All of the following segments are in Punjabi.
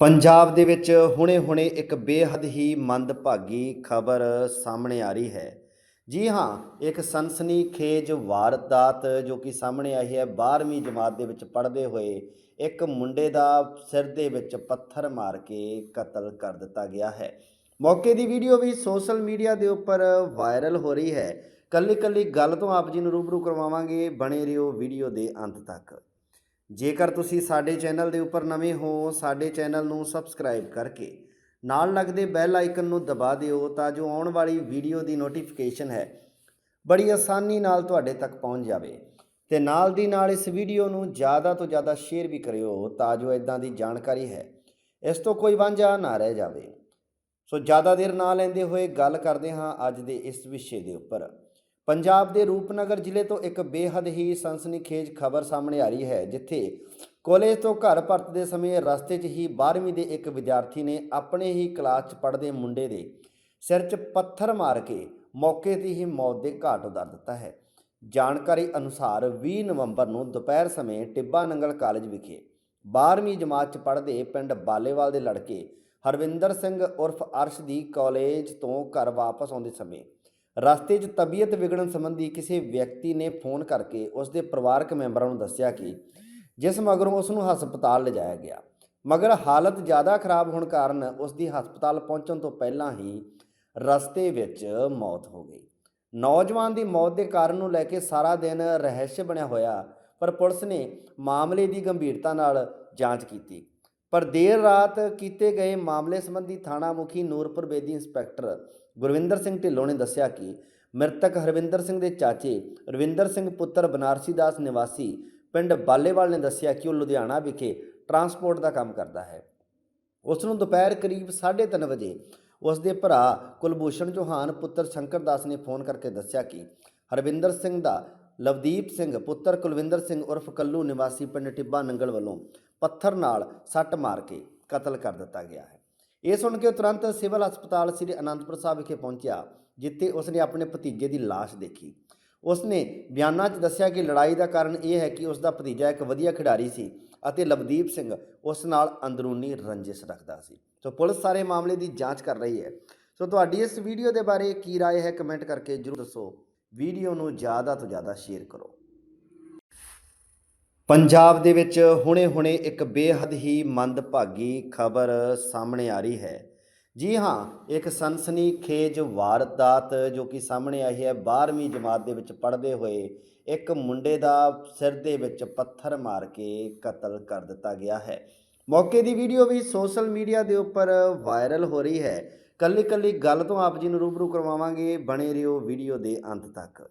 ਪੰਜਾਬ ਦੇ ਵਿੱਚ ਹੁਣੇ-ਹੁਣੇ ਇੱਕ ਬੇਹੱਦ ਹੀ ਮੰਦਭਾਗੀ ਖਬਰ ਸਾਹਮਣੇ ਆ ਰਹੀ ਹੈ। ਜੀ ਹਾਂ, ਇੱਕ ਸਨਸਨੀਖੇਜ ਵਾਰਦਾਤ ਜੋ ਕਿ ਸਾਹਮਣੇ ਆਈ ਹੈ 12ਵੀਂ ਜਮਾਤ ਦੇ ਵਿੱਚ ਪੜ੍ਹਦੇ ਹੋਏ ਇੱਕ ਮੁੰਡੇ ਦਾ ਸਿਰ ਦੇ ਵਿੱਚ ਪੱਥਰ ਮਾਰ ਕੇ ਕਤਲ ਕਰ ਦਿੱਤਾ ਗਿਆ ਹੈ। ਮੌਕੇ ਦੀ ਵੀਡੀਓ ਵੀ ਸੋਸ਼ਲ ਮੀਡੀਆ ਦੇ ਉੱਪਰ ਵਾਇਰਲ ਹੋ ਰਹੀ ਹੈ। ਕੱਲੀ ਕੱਲੀ ਗੱਲ ਤੋਂ ਆਪ ਜੀ ਨੂੰ ਰੂਬਰੂ ਕਰਵਾਵਾਂਗੇ ਬਣੇ ਰਹੋ ਵੀਡੀਓ ਦੇ ਅੰਤ ਤੱਕ। ਜੇਕਰ ਤੁਸੀਂ ਸਾਡੇ ਚੈਨਲ ਦੇ ਉੱਪਰ ਨਵੇਂ ਹੋ, ਸਾਡੇ ਚੈਨਲ ਨੂੰ ਸਬਸਕ੍ਰਾਈਬ ਕਰਕੇ ਨਾਲ ਲੱਗਦੇ ਬੈਲ ਆਈਕਨ ਨੂੰ ਦਬਾ ਦਿਓ ਤਾਂ ਜੋ ਆਉਣ ਵਾਲੀ ਵੀਡੀਓ ਦੀ ਨੋਟੀਫਿਕੇਸ਼ਨ ਹੈ ਬੜੀ ਆਸਾਨੀ ਨਾਲ ਤੁਹਾਡੇ ਤੱਕ ਪਹੁੰਚ ਜਾਵੇ। ਤੇ ਨਾਲ ਦੀ ਨਾਲ ਇਸ ਵੀਡੀਓ ਨੂੰ ਜ਼ਿਆਦਾ ਤੋਂ ਜ਼ਿਆਦਾ ਸ਼ੇਅਰ ਵੀ ਕਰਿਓ ਤਾਂ ਜੋ ਇਦਾਂ ਦੀ ਜਾਣਕਾਰੀ ਹੈ। ਇਸ ਤੋਂ ਕੋਈ ਵਾਂਝਾ ਨਾ ਰਹਿ ਜਾਵੇ। ਸੋ ਜ਼ਿਆਦਾ ਦੇਰ ਨਾ ਲੈਂਦੇ ਹੋਏ ਗੱਲ ਕਰਦੇ ਹਾਂ ਅੱਜ ਦੇ ਇਸ ਵਿਸ਼ੇ ਦੇ ਉੱਪਰ। ਪੰਜਾਬ ਦੇ ਰੂਪਨਗਰ ਜ਼ਿਲ੍ਹੇ ਤੋਂ ਇੱਕ ਬੇਹੱਦ ਹੀ ਸਨਸਨੀਖੇਜ ਖਬਰ ਸਾਹਮਣੇ ਆ ਰਹੀ ਹੈ, ਜਿੱਥੇ ਕਾਲਜ ਤੋਂ ਘਰ ਪਰਤਦੇ ਸਮੇਂ ਰਸਤੇ 'ਚ ਹੀ 12ਵੀਂ ਦੇ ਇੱਕ ਵਿਦਿਆਰਥੀ ਨੇ ਆਪਣੇ ਹੀ ਕਲਾਸ 'ਚ ਪੜ੍ਹਦੇ ਮੁੰਡੇ ਦੇ ਸਿਰ 'ਚ ਪੱਥਰ ਮਾਰ ਕੇ ਮੌਕੇ 'ਤੇ ਹੀ ਮੌਤ ਦੇ ਘਾਟ ਉਤਾਰ ਦਿੱਤਾ ਹੈ। ਜਾਣਕਾਰੀ ਅਨੁਸਾਰ 20 ਨਵੰਬਰ ਨੂੰ ਦੁਪਹਿਰ ਸਮੇਂ ਟਿੱਬਾ ਨੰਗਲ ਕਾਲਜ ਵਿਖੇ 12ਵੀਂ ਜਮਾਤ 'ਚ ਪੜ੍ਹਦੇ ਪਿੰਡ ਬਾਲੇਵਾਲ ਦੇ ਲੜਕੇ ਹਰਵਿੰਦਰ ਸਿੰਘ ਉਰਫ ਅਰਸ਼ ਦੀ ਕਾਲਜ ਤੋਂ ਘਰ ਵਾਪਸ ਆਉਂਦੇ ਸਮੇਂ ਰਸਤੇ 'ਚ ਤਬੀਅਤ ਵਿਗੜਨ ਸੰਬੰਧੀ ਕਿਸੇ ਵਿਅਕਤੀ ਨੇ ਫੋਨ ਕਰਕੇ ਉਸ ਦੇ ਪਰਿਵਾਰਕ ਮੈਂਬਰਾਂ ਨੂੰ ਦੱਸਿਆ ਕਿ ਜਿਸ ਮਗਰੋਂ ਉਸ ਨੂੰ ਹਸਪਤਾਲ ਲਿਜਾਇਆ ਗਿਆ। ਮਗਰ ਹਾਲਤ ਜ਼ਿਆਦਾ ਖਰਾਬ ਹੋਣ ਕਾਰਨ ਉਸ ਦੀ ਹਸਪਤਾਲ ਪਹੁੰਚਣ ਤੋਂ ਪਹਿਲਾਂ ਹੀ ਰਸਤੇ ਵਿੱਚ ਮੌਤ ਹੋ ਗਈ। ਨੌਜਵਾਨ ਦੀ ਮੌਤ ਦੇ ਕਾਰਨ ਨੂੰ ਲੈ ਕੇ ਸਾਰਾ ਦਿਨ ਰਹੱਸ ਬਣਿਆ ਹੋਇਆ, ਪਰ ਪੁਲਿਸ ਨੇ ਮਾਮਲੇ ਦੀ ਗੰਭੀਰਤਾ ਨਾਲ ਜਾਂਚ ਕੀਤੀ। ਪਰ ਦੇਰ ਰਾਤ ਕੀਤੇ ਗਏ ਮਾਮਲੇ ਸੰਬੰਧੀ ਥਾਣਾ ਮੁਖੀ ਨੂਰਪੁਰ ਬੇਦੀ ਇੰਸਪੈਕਟਰ ਗੁਰਵਿੰਦਰ ਸਿੰਘ ਢਿੱਲੋਂ ਨੇ ਦੱਸਿਆ ਕਿ ਮ੍ਰਿਤਕ ਹਰਵਿੰਦਰ ਸਿੰਘ ਦੇ ਚਾਚੇ ਰਵਿੰਦਰ ਸਿੰਘ ਪੁੱਤਰ ਬਨਾਰਸੀ ਦਾਸ ਨਿਵਾਸੀ ਪਿੰਡ ਬਾਲੇਵਾਲ ਨੇ ਦੱਸਿਆ ਕਿ ਉਹ ਲੁਧਿਆਣਾ ਵਿਖੇ ਟਰਾਂਸਪੋਰਟ ਦਾ ਕੰਮ ਕਰਦਾ ਹੈ। ਉਸ ਨੂੰ ਦੁਪਹਿਰ ਕਰੀਬ 3:30 ਵਜੇ ਉਸ ਦੇ ਭਰਾ ਕੁਲਭੂਸ਼ਣ ਚੌਹਾਨ, ਪੁੱਤਰ ਸ਼ੰਕਰ ਦਾਸ ਨੇ ਫੋਨ ਕਰਕੇ ਦੱਸਿਆ ਕਿ ਹਰਵਿੰਦਰ ਸਿੰਘ ਦਾ ਲਵਦੀਪ ਸਿੰਘ, ਪੁੱਤਰ ਕੁਲਵਿੰਦਰ ਸਿੰਘ ਉਰਫ ਕੱਲੂ ਨਿਵਾਸੀ ਪਿੰਡ ਟਿੱਬਾ ਨੰਗਲ ਵੱਲੋਂ ਪੱਥਰ ਨਾਲ ਸੱਟ ਮਾਰ ਕੇ ਕਤਲ ਕਰ ਦਿੱਤਾ ਗਿਆ ਹੈ। ਇਹ ਸੁਣ ਕੇ ਉਹ ਤੁਰੰਤ ਸਿਵਲ ਹਸਪਤਾਲ ਸ੍ਰੀ ਅਨੰਦਪੁਰ ਸਾਹਿਬ ਵਿਖੇ ਪਹੁੰਚਿਆ ਜਿੱਥੇ ਉਸਨੇ ਆਪਣੇ ਭਤੀਜੇ ਦੀ ਲਾਸ਼ ਦੇਖੀ ਉਸਨੇ ਬਿਆਨਾਂ 'ਚ ਦੱਸਿਆ ਕਿ ਲੜਾਈ ਦਾ ਕਾਰਨ ਇਹ ਹੈ ਕਿ ਉਸ ਦਾ ਭਤੀਜਾ ਇੱਕ ਵਧੀਆ ਖਿਡਾਰੀ ਸੀ ਅਤੇ ਲਵਦੀਪ ਸਿੰਘ ਉਸ ਨਾਲ ਅੰਦਰੂਨੀ ਰੰਜਿਸ਼ ਰੱਖਦਾ ਸੀ ਸੋ ਪੁਲਿਸ ਸਾਰੇ ਮਾਮਲੇ ਦੀ ਜਾਂਚ ਕਰ ਰਹੀ ਹੈ ਸੋ ਤੁਹਾਡੀ ਇਸ ਵੀਡੀਓ ਦੇ ਬਾਰੇ ਕੀ رائے ਹੈ ਕਮੈਂਟ ਕਰਕੇ ਜਰੂਰ ਦੱਸੋ ਵੀਡੀਓ ਨੂੰ ਜ਼ਿਆਦਾ ਤੋਂ ਜ਼ਿਆਦਾ ਸ਼ੇਅਰ ਕਰੋ ਪੰਜਾਬ ਦੇ ਵਿੱਚ ਹੁਣੇ-ਹੁਣੇ ਇੱਕ ਬੇਹੱਦ ਹੀ ਮੰਦਭਾਗੀ ਖਬਰ ਸਾਹਮਣੇ ਆ ਰਹੀ ਹੈ। ਜੀ ਹਾਂ, ਇੱਕ ਸਨਸਨੀਖੇਜ ਵਾਰਦਾਤ ਜੋ ਕਿ ਸਾਹਮਣੇ ਆਈ ਹੈ 12ਵੀਂ ਜਮਾਤ ਦੇ ਵਿੱਚ ਪੜ੍ਹਦੇ ਹੋਏ ਇੱਕ ਮੁੰਡੇ ਦਾ ਸਿਰ ਦੇ ਵਿੱਚ ਪੱਥਰ ਮਾਰ ਕੇ ਕਤਲ ਕਰ ਦਿੱਤਾ ਗਿਆ ਹੈ। ਮੌਕੇ ਦੀ ਵੀਡੀਓ ਵੀ ਸੋਸ਼ਲ ਮੀਡੀਆ ਦੇ ਉੱਪਰ ਵਾਇਰਲ ਹੋ ਰਹੀ ਹੈ। ਕੱਲੀ ਕੱਲੀ ਗੱਲ ਤੋਂ ਆਪ ਜੀ ਨੂੰ ਰੂਬਰੂ ਕਰਵਾਵਾਂਗੇ ਬਣੇ ਰਹੋ ਵੀਡੀਓ ਦੇ ਅੰਤ ਤੱਕ।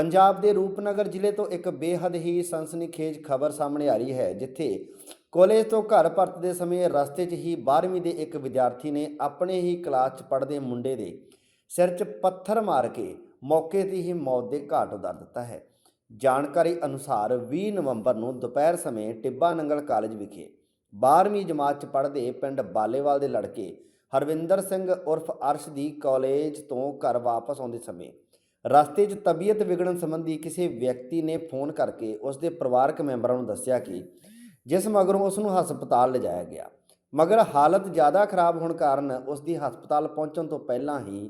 ਪੰਜਾਬ ਦੇ ਰੂਪਨਗਰ ਜ਼ਿਲ੍ਹੇ ਤੋਂ ਇੱਕ ਬੇਹੱਦ ਹੀ ਸਨਸਨੀਖੇਜ ਖਬਰ ਸਾਹਮਣੇ ਆ ਰਹੀ ਹੈ, ਜਿੱਥੇ ਕਾਲਜ ਤੋਂ ਘਰ ਪਰਤਦੇ ਸਮੇਂ ਰਸਤੇ 'ਚ ਹੀ 12ਵੀਂ ਦੇ ਇੱਕ ਵਿਦਿਆਰਥੀ ਨੇ ਆਪਣੇ ਹੀ ਕਲਾਸ 'ਚ ਪੜ੍ਹਦੇ ਮੁੰਡੇ ਦੇ ਸਿਰ 'ਚ ਪੱਥਰ ਮਾਰ ਕੇ ਮੌਕੇ 'ਤੇ ਹੀ ਮੌਤ ਦੇ ਘਾਟ ਉਤਾਰ ਦਿੱਤਾ ਹੈ। ਜਾਣਕਾਰੀ ਅਨੁਸਾਰ 20 ਨਵੰਬਰ ਨੂੰ ਦੁਪਹਿਰ ਸਮੇਂ ਟਿੱਬਾ ਨੰਗਲ ਕਾਲਜ ਵਿਖੇ 12ਵੀਂ ਜਮਾਤ 'ਚ ਪੜ੍ਹਦੇ ਪਿੰਡ ਬਾਲੇਵਾਲ ਦੇ ਲੜਕੇ ਹਰਵਿੰਦਰ ਸਿੰਘ ਉਰਫ ਅਰਸ਼ ਦੀ ਕਾਲਜ ਤੋਂ ਘਰ ਵਾਪਸ ਆਉਂਦੇ ਸਮੇਂ ਰਸਤੇ 'ਚ ਤਬੀਅਤ ਵਿਗੜਨ ਸੰਬੰਧੀ ਕਿਸੇ ਵਿਅਕਤੀ ਨੇ ਫੋਨ ਕਰਕੇ ਉਸ ਦੇ ਪਰਿਵਾਰਕ ਮੈਂਬਰਾਂ ਨੂੰ ਦੱਸਿਆ ਕਿ ਜਿਸ ਮਗਰੋਂ ਉਸ ਨੂੰ ਹਸਪਤਾਲ ਲਿਜਾਇਆ ਗਿਆ। ਮਗਰ ਹਾਲਤ ਜ਼ਿਆਦਾ ਖਰਾਬ ਹੋਣ ਕਾਰਨ ਉਸ ਦੀ ਹਸਪਤਾਲ ਪਹੁੰਚਣ ਤੋਂ ਪਹਿਲਾਂ ਹੀ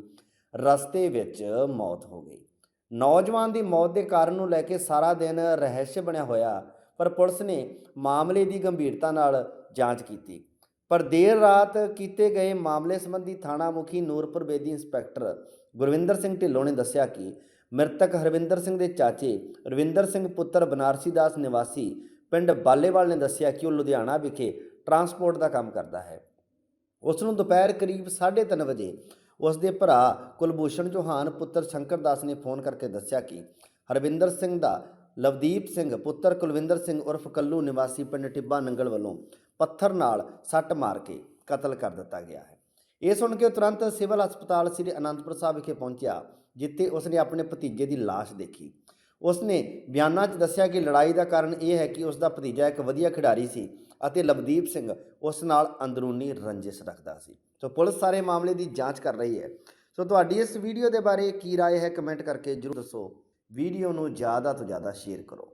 ਰਸਤੇ ਵਿੱਚ ਮੌਤ ਹੋ ਗਈ। ਨੌਜਵਾਨ ਦੀ ਮੌਤ ਦੇ ਕਾਰਨ ਨੂੰ ਲੈ ਕੇ ਸਾਰਾ ਦਿਨ ਰਹੱਸ ਬਣਿਆ ਹੋਇਆ, ਪਰ ਪੁਲਿਸ ਨੇ ਮਾਮਲੇ ਦੀ ਗੰਭੀਰਤਾ ਨਾਲ ਜਾਂਚ ਕੀਤੀ। ਪਰ ਦੇਰ ਰਾਤ ਕੀਤੇ ਗਏ ਮਾਮਲੇ ਸੰਬੰਧੀ ਥਾਣਾ ਮੁਖੀ ਨੂਰਪੁਰ ਬੇਦੀ ਇੰਸਪੈਕਟਰ ਗੁਰਵਿੰਦਰ ਸਿੰਘ ਢਿੱਲੋਂ ਨੇ ਦੱਸਿਆ ਕਿ ਮ੍ਰਿਤਕ ਹਰਵਿੰਦਰ ਸਿੰਘ ਦੇ ਚਾਚੇ ਰਵਿੰਦਰ ਸਿੰਘ ਪੁੱਤਰ ਬਨਾਰਸੀ ਦਾਸ ਨਿਵਾਸੀ ਪਿੰਡ ਬਾਲੇਵਾਲ ਨੇ ਦੱਸਿਆ ਕਿ ਉਹ ਲੁਧਿਆਣਾ ਵਿਖੇ ਟਰਾਂਸਪੋਰਟ ਦਾ ਕੰਮ ਕਰਦਾ ਹੈ। ਉਸ ਨੂੰ ਦੁਪਹਿਰ ਕਰੀਬ 3:30 ਵਜੇ ਉਸ ਦੇ ਭਰਾ ਕੁਲਭੂਸ਼ਣ ਚੌਹਾਨ ਪੁੱਤਰ ਸ਼ੰਕਰ ਦਾਸ ਨੇ ਫੋਨ ਕਰਕੇ ਦੱਸਿਆ ਕਿ ਹਰਵਿੰਦਰ ਸਿੰਘ ਦਾ ਲਵਦੀਪ ਸਿੰਘ ਪੁੱਤਰ ਕੁਲਵਿੰਦਰ ਸਿੰਘ ਉਰਫ ਕੱਲੂ ਨਿਵਾਸੀ ਪਿੰਡ ਟਿੱਬਾ ਨੰਗਲ ਵੱਲੋਂ ਪੱਥਰ ਨਾਲ ਸੱਟ ਮਾਰ ਕੇ ਕਤਲ ਕਰ ਦਿੱਤਾ ਗਿਆ ਹੈ। ਇਹ ਸੁਣ ਕੇ ਉਹ ਤੁਰੰਤ ਸਿਵਲ ਹਸਪਤਾਲ ਸ੍ਰੀ ਅਨੰਦਪੁਰ ਸਾਹਿਬ ਵਿਖੇ ਪਹੁੰਚਿਆ ਜਿੱਥੇ ਉਸਨੇ ਆਪਣੇ ਭਤੀਜੇ ਦੀ ਲਾਸ਼ ਦੇਖੀ ਉਸਨੇ ਬਿਆਨਾਂ 'ਚ ਦੱਸਿਆ ਕਿ ਲੜਾਈ ਦਾ ਕਾਰਨ ਇਹ ਹੈ ਕਿ ਉਸ ਦਾ ਭਤੀਜਾ ਇੱਕ ਵਧੀਆ ਖਿਡਾਰੀ ਸੀ ਅਤੇ ਲਵਦੀਪ ਸਿੰਘ ਉਸ ਨਾਲ ਅੰਦਰੂਨੀ ਰੰਜਿਸ਼ ਰੱਖਦਾ ਸੀ ਸੋ ਪੁਲਿਸ ਸਾਰੇ ਮਾਮਲੇ ਦੀ ਜਾਂਚ ਕਰ ਰਹੀ ਹੈ ਸੋ ਤੁਹਾਡੀ ਇਸ ਵੀਡੀਓ ਦੇ ਬਾਰੇ ਕੀ رائے ਹੈ ਕਮੈਂਟ ਕਰਕੇ ਜਰੂਰ ਦੱਸੋ ਵੀਡੀਓ ਨੂੰ ਜ਼ਿਆਦਾ ਤੋਂ ਜ਼ਿਆਦਾ ਸ਼ੇਅਰ ਕਰੋ